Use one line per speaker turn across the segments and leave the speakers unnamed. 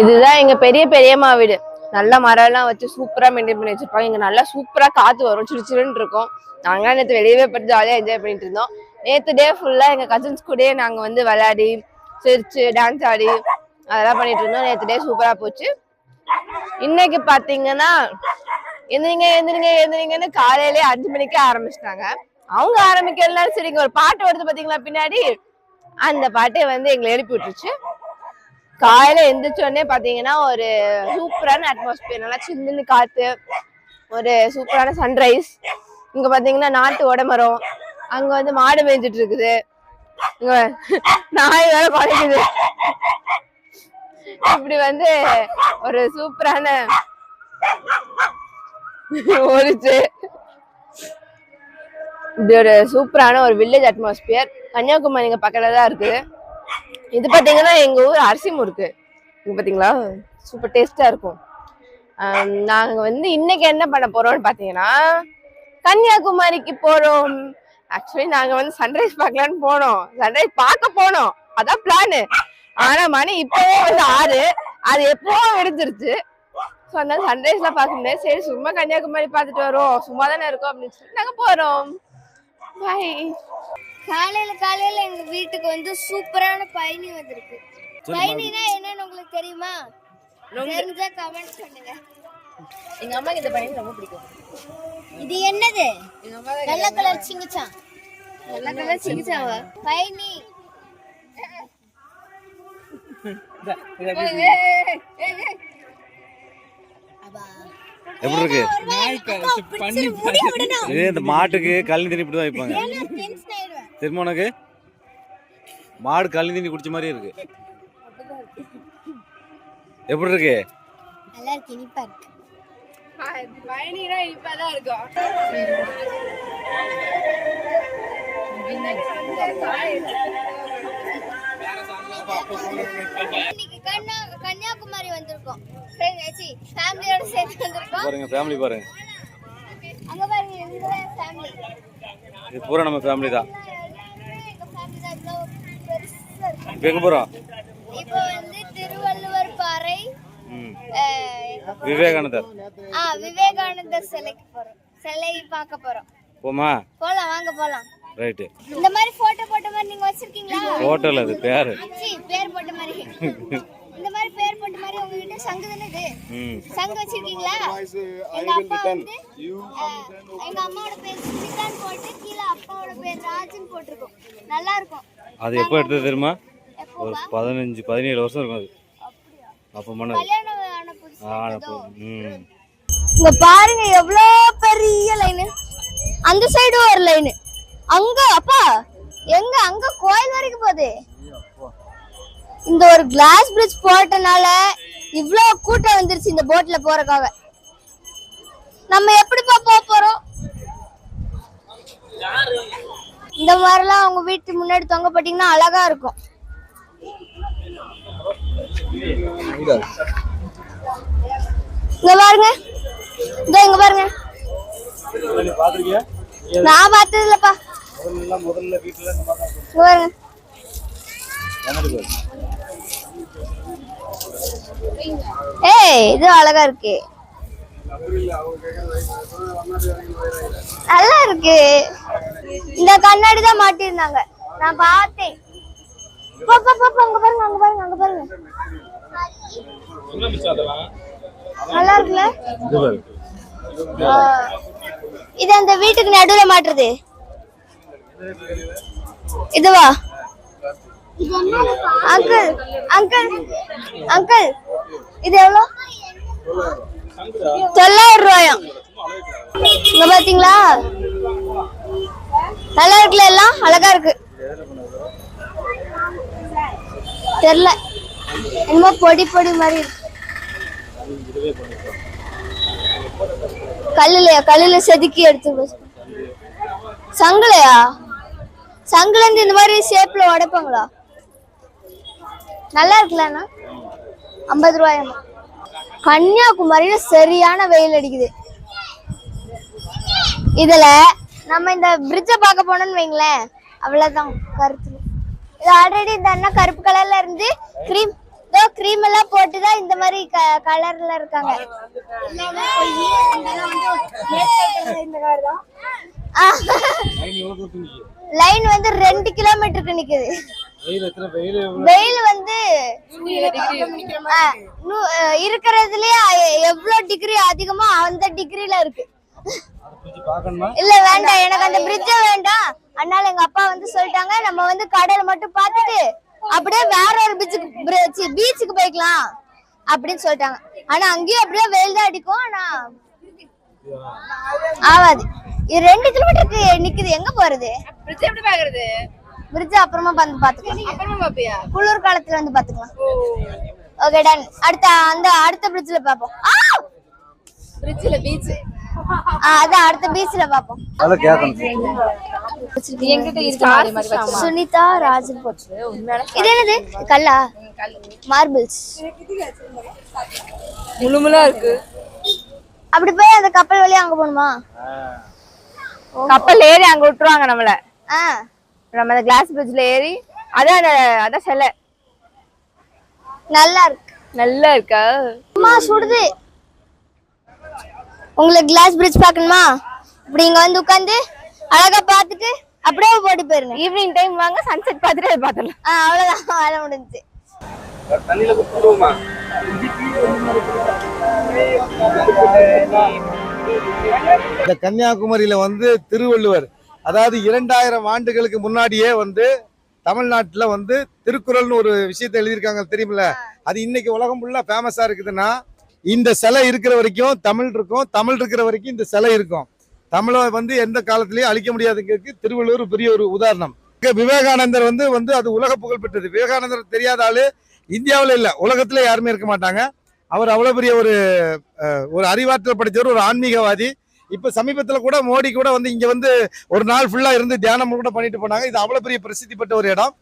இதுதான் எங்க பெரிய பெரியம்மா வீடு. நல்ல மரம் எல்லாம் வச்சு சூப்பரா மெயின்டைன் பண்ணி வச்சிருப்பாங்க. இங்க நல்லா சூப்பரா காத்து வரும். சிறு இருக்கும். நாங்க நேற்று வெளியவே போய் ஜாலியா என்ஜாய் பண்ணிட்டு இருந்தோம். நேத்து டே ஃபுல்லா எங்க கசின்ஸ் கூடயே நாங்க வந்து விளையாடி சிரிச்சு டான்ஸ் ஆடி அதெல்லாம் பண்ணிட்டு இருந்தோம். நேற்று டே சூப்பரா போச்சு. இன்னைக்கு பாத்தீங்கன்னா எந்திரிங்க எந்திரிங்க எந்திரிங்கன்னு காலையிலே அஞ்சு மணிக்கே ஆரம்பிச்சிட்டாங்க. அவங்க ஆரம்பிக்கிறதுனால சரிங்க. ஒரு பாட்டு வருது பாத்தீங்களா பின்னாடி? அந்த பாட்டை வந்து எங்களை எழுப்பி விட்டுருச்சு. காலையில எந்திரிச்சோடனே பாத்தீங்கன்னா ஒரு சூப்பரான அட்மாஸ்பியர் நல்லா சில்லுன்னு காத்து ஒரு சூப்பரான சன்ரைஸ் இங்க பாத்தீங்கன்னா நாட்டு உடமரம். அங்க வந்து மாடு மேய்ஞ்சிட்டு இருக்குது. இங்க நாய் வேற குறைக்குது இப்படி வந்து ஒரு சூப்பரான ஓடிச்சு. இப்படி ஒரு சூப்பரான ஒரு வில்லேஜ் அட்மாஸ்பியர் கன்னியாகுமரி இங்க பக்கத்துல தான் இருக்குது. இது பார்த்தீங்கன்னா எங்கள் ஊர் அரிசி முறுக்கு இங்கே பார்த்தீங்களா சூப்பர் டேஸ்ட்டாக இருக்கும். நாங்கள் வந்து இன்னைக்கு என்ன பண்ண போகிறோம்னு பார்த்தீங்கன்னா கன்னியாகுமரிக்கு போகிறோம் ஆக்சுவலி நாங்கள் வந்து சன்ரைஸ் பார்க்கலான்னு போனோம். சன்ரைஸ் பார்க்க போனோம். அதான் பிளானு ஆனால் மணி இப்போவே வந்து ஆறு. அது எப்போ எடுத்துருச்சு ஸோ அதனால சன்ரைஸ்லாம் பார்க்க முடியாது. சரி சும்மா கன்னியாகுமரி பார்த்துட்டு வரோம் சும்மா தானே இருக்கோம் அப்படின்னு சொல்லி நாங்கள் போகிறோம் பாய்
காலையில காலையில எங்க வீட்டுக்கு வந்து சூப்பரான பயணி வந்திருக்கு. பயணினா என்னன்னு உங்களுக்கு தெரியுமா? தெரிஞ்சா கமெண்ட் பண்ணுங்க.
எங்க அம்மாக்கு இந்த பையன் ரொம்ப பிடிக்கும்.
இது என்னது? வெள்ளை கலர் சிங்கிச்சான்
நல்ல கலர் சிரிச்சாவா
பயணி
எப்படி இருக்கு? இது இந்த மாட்டுக்கு கழனி தண்ணி இப்படி தான் வைப்பாங்க. திரும்ப உனக்கு? மாடு கழனி தண்ணி குடிச்ச மாதிரி இருக்கு. எப்படி இருக்கு?
நல்லா இருக்கு இனிப்பா இருக்கு.
பயணினா இப்பதான் இருக்கும்.
கன்னியாகுமரி வந்திருக்கோம். ஃபேமிலியோட சேர்த்து வந்திருக்கோம்.
பாருங்க ஃபேமிலி பாருங்க.
அங்க பாருங்க
இது பூரா நம்ம ஃபேமிலி தான். இப்போ எங்க போறோம்
இப்போ வந்து திருவள்ளுவர் பாறை?
விவேகானந்தர்.
ஆ விவேகானந்தர் சிலைக்கு போறோம். சிலை பார்க்க போறோம்.
போமா?
போலாம் வாங்க போலாம்.
ரைட்டு.
இந்த மாதிரி போட்டோ போட்ட மாதிரி நீங்க வச்சிருக்கீங்களா?
ஹோட்டல் அது பேர்.
பேர் போட்ட மாதிரி. இந்த மாதிரி பேர் போட்ட மாதிரி உங்ககிட்ட சங்கு தானே இது?
ம்.
சங்கு வச்சிருக்கீங்களா? எங்க அப்பா வந்து எங்க அம்மாவோட பேர் சுனிதான் போட்டு கீழே அப்பாவோட பேர் ராஜன் போட்டிருக்கோம். நல்லா இருக்கும்.
அது எப்போ எடுத்தது தெரியுமா? ஒரு பதினஞ்சு பதினேழு வருஷம் இருக்கும் அது.
அப்படியா?
அப்போ மன ம்.
இங்க பாருங்க எவ்வளோ பெரிய லைனு அந்த சைடு ஒரு லைனு அங்க அப்பா எங்க? அங்க கோயில் வரைக்கும் போகுது. இந்த ஒரு கிளாஸ் பிரிட்ஜ் போட்டனால இவ்ளோ கூட்டம் வந்துருச்சு இந்த போட்ல போறதுக்காக. நம்ம எப்படிப்பா போக போறோம்? இந்த மாதிரிலாம் அவங்க வீட்டு முன்னாடி தொங்க போட்டீங்கன்னா அழகா இருக்கும். இங்க பாருங்க. இதோ இங்க பாருங்க. நான் பார்த்தது இல்லப்பா
முதல்ல
பாருங்க. ஏய் இது அழகா இருக்கு. நல்லா இருக்கு. இந்த கண்ணாடி தான் மாட்டிருந்தாங்க. நான் பார்த்தேன். பாப்பா பாப்பா போ, போ, அங்க பாருங்க அங்க பாருங்க அங்க பாருங்க. நல்லா இருக்குல்ல?
இது பாரு
இது அந்த வீட்டுக்கு நடுவுல மாட்டுறது. இதுவா? அங்கிள் அங்கிள் அங்கிள் இது எவ்வளோ? தொள்ளாயிரம் ரூபாயாம் இங்க பாத்தீங்களா? நல்லா இருக்குல்ல எல்லாம்? அழகா இருக்கு. தெரியல என்னமோ பொடி பொடி மாதிரி இருக்கு. கல்லுலையா? கல்லுல செதுக்கி எடுத்து சங்கலையா சங்குலையா? சங்குல இருந்து இந்த மாதிரி ஷேப்ல உடைப்பாங்களா? நல்லா இருக்குல்லண்ணா ஐம்பது ரூபாயம்மா கன்னியாகுமரியில சரியான வெயில் அடிக்குது. இதுல நம்ம இந்த பிரிட்ஜை பார்க்க போனோம்னு வைங்களேன். அவ்வளவுதான் கருத்து. இது ஆல்ரெடி இந்த அண்ணா கருப்பு கலர்ல இருந்து கிரீம் இதோ கிரீம் எல்லாம் போட்டு தான் இந்த மாதிரி கலர்ல இருக்காங்க. லைன் வந்து ரெண்டு கிலோமீட்டருக்கு நிக்குது.
வெயில்
வந்து இருக்கிறதுலயே எவ்வளவு டிகிரி அதிகமோ அந்த டிகிரில இருக்கு. இல்ல வேண்டாம். எனக்கு அந்த பிரிட்ஜ வேண்டாம். அதனால எங்க அப்பா வந்து சொல்லிட்டாங்க நம்ம வந்து கடலை மட்டும் பார்த்துட்டு அப்படியே வேற ஒரு பீச்சுக்கு பீச்சுக்கு போய்க்கலாம் அப்படின்னு சொல்லிட்டாங்க. ஆனா அங்கேயும் அப்படியே வெயில் தான் அடிக்கும். ஆனா ஆகாது. இது ரெண்டு கிலோமீட்டருக்கு நிக்குது. எங்க போறது?
பிரிட்ஜ் எப்படி பாக்குறது?
பிரிட்ஜ் அப்புறமா வந்து பாத்துக்கலாம் குளிர் காலத்துல வந்து பாத்துக்கலாம் ஓகே டன் அடுத்த அந்த அடுத்த பிரிட்ஜ்ல பாப்போம் ஆ!
பிரிட்ஜ்ல பீச்
ஆ, அதான் அடுத்த பீச்ல பாப்போம்.
என்கிட்ட இருக்கு அதே
சுனிதா ராஜன் போச்சு இது என்னது? கல்லா? மார்பிள்ஸ்
முழுமுலா இருக்கு.
அப்படி போய் அந்த கப்பல் வழியா அங்க போகணுமா?
கப்பல் ஏறி அங்க விட்டுருவாங்க நம்மள. நம்ம அந்த கிளாஸ் பிரிட்ஜ்ல ஏறி அதான் அந்த அதான் செல்ல
நல்லா இருக்கு.
நல்லா இருக்கா?
அம்மா சுடுது. உங்களுக்கு கிளாஸ் பிரிட்ஜ் பார்க்கணுமா? இப்படி இங்க வந்து உட்காந்து அழகா பார்த்துட்டு அப்படியே போட்டு போயிருங்க.
ஈவினிங் டைம் வாங்க சன்செட் பார்த்துட்டு அதை பார்த்துடலாம்.
ஆ அவ்வளவுதான். வேலை
கொடுத்துருவோமா இந்த கன்னியாகுமரியில வந்து திருவள்ளுவர் அதாவது இரண்டாயிரம் ஆண்டுகளுக்கு முன்னாடியே வந்து தமிழ்நாட்டுல வந்து திருக்குறள்னு ஒரு விஷயத்தை எழுதியிருக்காங்க தெரியுமில்ல? அது இன்னைக்கு உலகம் ஃபுல்லா ஃபேமஸா இருக்குதுன்னா இந்த சிலை இருக்கிற வரைக்கும் தமிழ் இருக்கும் தமிழ் இருக்கிற வரைக்கும் இந்த சிலை இருக்கும். தமிழை வந்து எந்த காலத்திலயும் அழிக்க முடியாதுங்கிறதுக்கு திருவள்ளூர் பெரிய ஒரு உதாரணம். விவேகானந்தர் வந்து வந்து அது உலக புகழ் பெற்றது. விவேகானந்தர் தெரியாத ஆளு இந்தியாவில் இல்லை உலகத்துல யாருமே இருக்க மாட்டாங்க. அவர் அவ்வளோ பெரிய ஒரு ஒரு அறிவாற்றல் படித்தவர் ஒரு ஆன்மீகவாதி. இப்போ சமீபத்தில் கூட மோடி கூட வந்து இங்கே வந்து ஒரு நாள் ஃபுல்லாக இருந்து தியானம் கூட பண்ணிட்டு போனாங்க. இது அவ்வளோ பெரிய பிரசித்தி பெற்ற ஒரு இடம்.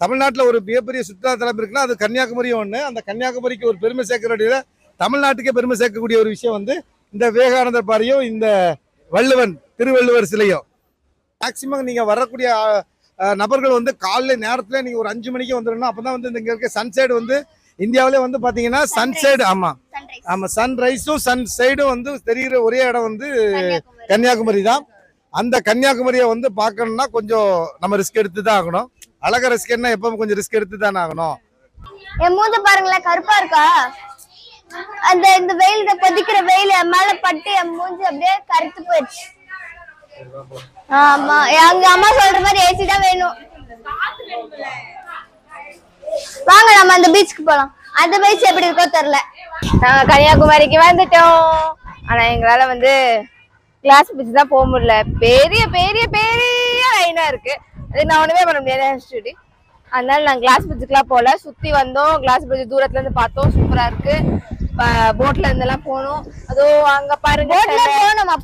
தமிழ்நாட்டில் ஒரு மிகப்பெரிய சுற்றுலா தலம் இருக்குன்னா அது கன்னியாகுமரி ஒன்று அந்த கன்னியாகுமரிக்கு ஒரு பெருமை சேர்க்கிற வழியில தமிழ்நாட்டுக்கே பெருமை சேர்க்கக்கூடிய ஒரு விஷயம் வந்து இந்த விவேகானந்தர் பாறையும் இந்த வள்ளுவன் திருவள்ளுவர் சிலையும் மேக்சிமம் நீங்க வரக்கூடிய நபர்கள் வந்து காலைல நேரத்துல நீங்க ஒரு அஞ்சு மணிக்கு வந்துடணும். அப்பதான் வந்து இங்க இருக்க சன்சைடு வந்து இந்தியாவிலே வந்து பாத்தீங்கன்னா சன்சைடு ஆமா.
சன்ரைஸ்
ஆமா சன்ரைஸும் சன் சைடும் வந்து தெரிகிற ஒரே இடம் வந்து கன்னியாகுமரி. தான். அந்த கன்னியாகுமரியை வந்து பார்க்கணும்னா கொஞ்சம் நம்ம ரிஸ்க் எடுத்து தான் ஆகணும். அழக ரிஸ்க் எப்பவும் கொஞ்சம் ரிஸ்க் எடுத்து தானே ஆகணும்.
என் மூஞ்ச பாருங்களேன் கருப்பா இருக்கா? அந்த இந்த வெயில் கொதிக்கிற வெயில் என் மேல பட்டு என் மூஞ்சி அப்படியே கருத்து போயிடுச்சு. ஆமா. எங்க அம்மா சொல்ற மாதிரி ஏசி தான் வேணும். வாங்க நம்ம அந்த பீச்சுக்கு போலாம். அந்த பீச் எப்படி இருக்கோ தெரியல.
நாங்க கன்னியாகுமரிக்கு வந்துட்டோம். ஆனா எங்களால வந்து கிளாஸ் பீச் தான் போக முடியல. பெரிய பெரிய பெரிய லைனா இருக்கு. அது நான் ஒண்ணுமே பண்ண முடியாது ஸ்டூடி அதனால நாங்க கிளாஸ் பிரிட்ஜுக்குலாம் போல சுத்தி வந்தோம். கிளாஸ் பிரிட்ஜ் தூரத்துல இருந்து பார்த்தோம். சூப்பரா இருக்கு. போட்ல இருந்தெல்லாம் போனோம். அதோ அங்க பாருங்க
போட்ல போகணுமா?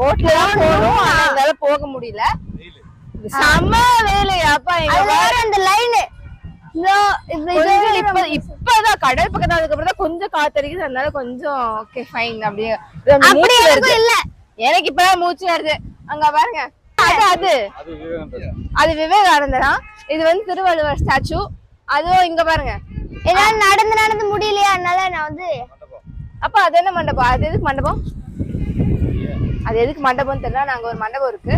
போட்ல போகணும். ஆனா எங்களால போக முடியல. செம்ம வேலை அப்பா எங்க
அது வேற அந்த லைனு
இப்பதான் கடல் பக்கத்துல அதுக்கப்புறம் தான் கொஞ்சம் காத்தடிக்குது. அதனால கொஞ்சம் ஓகே ஃபைன் அப்படியே
இல்ல.
எனக்கு இப்பதான் மூச்சு வருது. அங்க பாருங்க. அது அது. அது விவேகானந்தரா. இது வந்து திருவள்ளுவர் ஸ்டாச்சு. அதுவும் இங்க பாருங்க.
என்னால நடந்து நடந்து முடியலையா? அதனால நான் வந்து
அப்ப அது என்ன மண்டபம்? அது எதுக்கு மண்டபம்? அது எதுக்கு மண்டபம் தெரியல. நாங்க ஒரு மண்டபம் இருக்கு.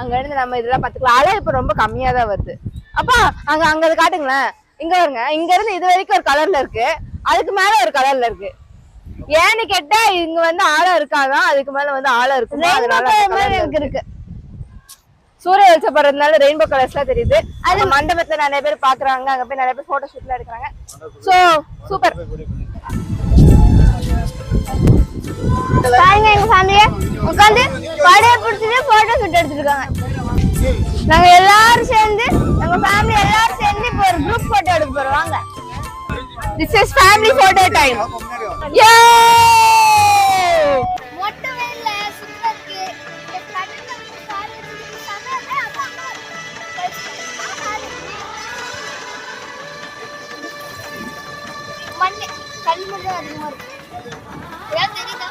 அங்க இருந்து நம்ம இதெல்லாம் பாத்துக்கலாம் அலை இப்ப ரொம்ப கம்மியா தான் வருது. அப்பா அங்க அங்க அதை காட்டுங்களேன். இங்க பாருங்க இங்க இருந்து இது வரைக்கும் ஒரு கலர்ல இருக்கு. அதுக்கு மேல ஒரு கலர்ல இருக்கு. ஏன்னு கேட்டா இங்க வந்து ஆழம் இருக்காதான். அதுக்கு மேல வந்து ஆழம் இருக்கும்? அதனால
இருக்கு.
சூரிய வெளிச்சம் படுறதுனால ரெயின்போ கலர்ஸ்லாம் தெரியுது. அது மண்டபத்துல நிறைய பேர் பாக்குறாங்க அங்க போய் நிறைய பேர் போட்டோ ஷூட்லாம் எடுக்கிறாங்க. சோ சூப்பர்
பாருங்க எங்க ஃபேமிலிய உட்காந்து படைய பிடிச்சிட்டு போட்டோ ஷூட் எடுத்துட்டு இருக்காங்க நாங்க எல்லாரும் சேர்ந்து எங்க ஃபேமிலி எல்லாரும் சேர்ந்து இப்போ ஒரு குரூப் போட்டோ எடுக்க போறோம். வாங்க.
This is family photo time யே
மண்ணு கல் மட்டும் அதிகமா இருக்கு ஏன் தெரியுதா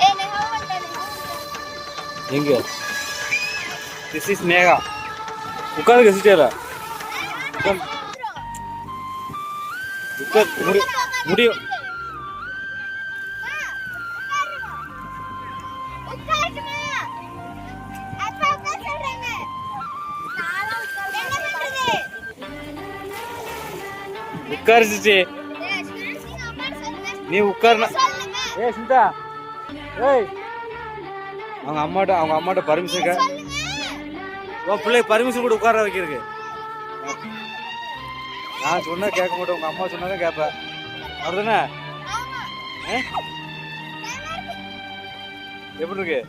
ஏய் நெஹா வந்தானே
எங்க திஸ் இஸ் மேகா உட்காந்து கசிச்சல
உட்கார் முடி முடியும் உட்காரு சிச்சி நீ உட்காருனா ஏய் சிந்தா. ஏய். அவங்க அம்மாட்ட அவங்க அம்மாட்ட பர்மிஷன் கே உன் பிள்ளை பர்மிஷன் கூட உட்கார வைக்கிறதுக்கு. நான் சொன்னா கேட்க மாட்டேன் உங்க அம்மா சொன்னாதான் கேட்பேன் ஆ? எப்படி இருக்கு?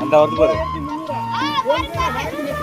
அந்த வருது பாரு. 我不要开车